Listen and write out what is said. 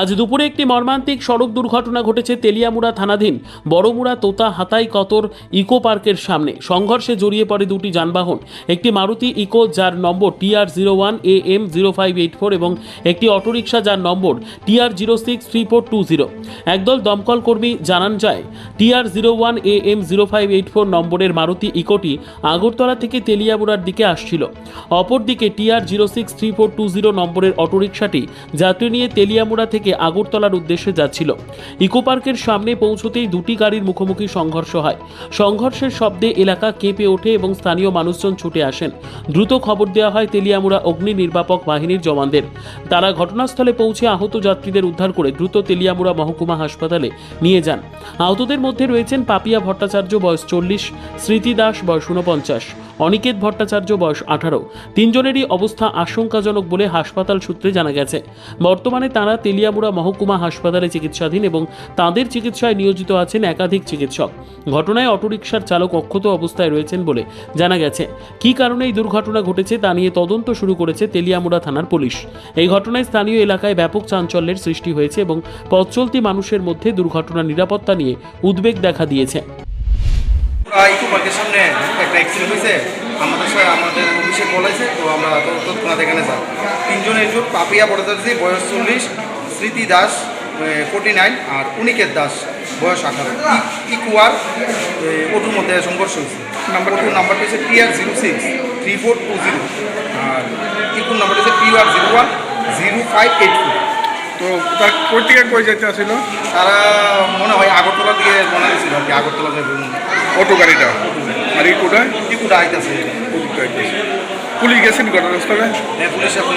আজ দুপুরে একটি মর্মান্তিক সড়ক দুর্ঘটনা ঘটেছে তেলিয়ামুড়া থানাধীন বড়মুড়া তোতা হাতাই কতর ইকো পার্কের সামনে। সংঘর্ষে জড়িয়ে পড়ে দুটি যানবাহন। একটি মারুতি ইকো, যার নম্বর TR zero one A M zero five eight four এবং একটি অটোরিকশা, যার নম্বর TR zero six three four two zero. একদল দমকল কর্মী জানান যায় TR zero one A M zero five eight four নম্বরের মারুতি ইকোটি আগরতলা থেকে তেলিয়ামুড়ার দিকে আসছিল। অপরদিকে TR zero six three four two zero নম্বরের অটোরিকশাটি যাত্রী নিয়ে তেলিয়ামুড়া থেকে আগরতলার উদ্দেশ্যে যাচ্ছিল। ইকো পার্কের সামনে পৌঁছতেই দুটি গাড়ির মুখোমুখি সংঘর্ষ হয়। সংঘর্ষের শব্দে এলাকা কেঁপে ওঠে এবং স্থানীয় মানুষজন ছুটে আসেন। দ্রুত খবর দেওয়া হয় তেলিয়ামুড়া অগ্নি নির্বাপক বাহিনীর জওয়ানদের। তারা ঘটনাস্থলে পৌঁছে আহত যাত্রীদের উদ্ধার করে দ্রুত তেলিয়ামুড়া মহকুমা হাসপাতালে নিয়ে যান। আহতদের মধ্যে রয়েছেন পাপিয়া ভট্টাচার্য, বয়স চল্লিশ, স্মৃতি দাস, বয়স ঊনপঞ্চাশ, অনিকেত ভট্টাচার্য, বয়স আঠারো। তিনজনেরই অবস্থা আশঙ্কাজনক বলে হাসপাতাল সূত্রে জানা গেছে। বর্তমানে তারা তেলিয়ামুড়া মহকুমা হাসপাতালে চিকিৎসাধীন এবং তাদের চিকিৎসায় নিয়োজিত আছেন একাধিক চিকিৎসক। ঘটনায় অটোরিকশার চালক অক্ষত অবস্থায় রয়েছেন বলে জানা গেছে। কী কারণে এই দুর্ঘটনা ঘটেছে তা নিয়ে তদন্ত শুরু করেছে তেলিয়ামুড়া থানার পুলিশ। এই ঘটনায় স্থানীয় এলাকায় ব্যাপক চাঞ্চল্যের সৃষ্টি হয়েছে এবং পথ চলতি মানুষের মধ্যে দুর্ঘটনার নিরাপত্তা নিয়ে উদ্বেগ দেখা দিয়েছে। ইকো পার্কের সামনে একটা অ্যাক্সিডেন্ট হয়েছে। আমাদের সাথে আমাদের অফিসে বলেছে, তো আমরা তৎক্ষণাৎ এখানে যাই তিনজন একজন পাপিয়া বড়দাসি বয়স চল্লিশ। স্মৃতি দাস ফোর্টি নাইন আর উনিকেত দাস বয়স আঠারো। ইকুয়ার ওটুর মধ্যে সংঘর্ষ হয়েছে। নাম্বার টু নাম্বারটা হচ্ছে TR zero six three four two zero আর ইকুর নাম্বারটা হচ্ছে TR zero one zero five eight four তো তার কই থেকে কই যেতে আসছিল তারা মনে হয় আগরতলা দিয়ে মনে হয়েছিল আর কি আগরতলা যাবে অটো গাড়িটা? আর এই কোটায় ইকুটা আইতেছে? পুলিশ গেছেন ঘটনাস্থলে? হ্যাঁ পুলিশ এখন